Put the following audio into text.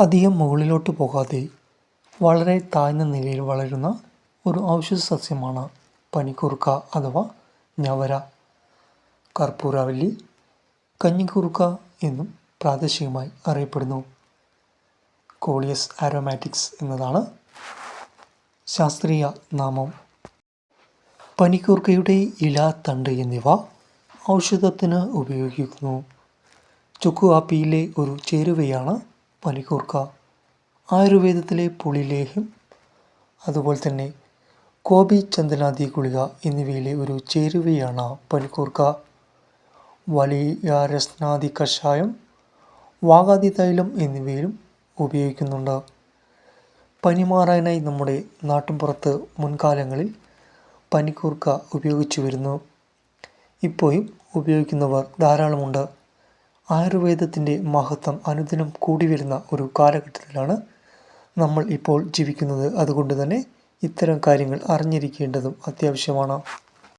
അധികം മുകളിലോട്ട് പോകാതെ വളരെ താഴ്ന്ന നിലയിൽ വളരുന്ന ഒരു ഔഷധ സസ്യമാണ് പനിക്കൂർക്ക അഥവാ ഞവര. കർപ്പൂരവല്ലി കഞ്ഞിക്കൂർക്ക എന്നും പ്രാദേശികമായി അറിയപ്പെടുന്നു. കോളിയസ് ആരോമാറ്റിക്സ് എന്നതാണ് ശാസ്ത്രീയ നാമം. പനിക്കൂർക്കയുടെ ഇല തണ്ട് എന്നിവ ഔഷധത്തിന് ഉപയോഗിക്കുന്നു. ചുക്കു കാപ്പിയിലെ ഒരു ചേരുവയാണ് പനിക്കൂർക്ക ആയുർവേദത്തിലെ പുളിലേഹ്യം അതുപോലെ തന്നെ കോബി ചന്ദനാദി ഗുളിക എന്നിവയിലെ ഒരു ചേരുവയാണ് പനിക്കൂർക്ക. വലിയ രസ്നാദി കഷായം വാഗാതി തൈലം എന്നിവയിലും ഉപയോഗിക്കുന്നുണ്ട്. പനി മാറാനായി നമ്മുടെ നാട്ടിൻപുറത്ത് മുൻകാലങ്ങളിൽ പനിക്കൂർക്ക ഉപയോഗിച്ചു വരുന്നു ഇപ്പോഴും ഉപയോഗിക്കുന്നവർ ധാരാളമുണ്ട്. ആയുർവേദത്തിന്റെ മഹത്വം അനുദിനം കൂടി വരുന്ന ഒരു കാലഘട്ടത്തിലാണ് നമ്മൾ ഇപ്പോൾ ജീവിക്കുന്നത്. അതുകൊണ്ട് തന്നെ ഇത്തരം കാര്യങ്ങൾ അറിഞ്ഞിരിക്കേണ്ടതും അത്യാവശ്യമാണ്.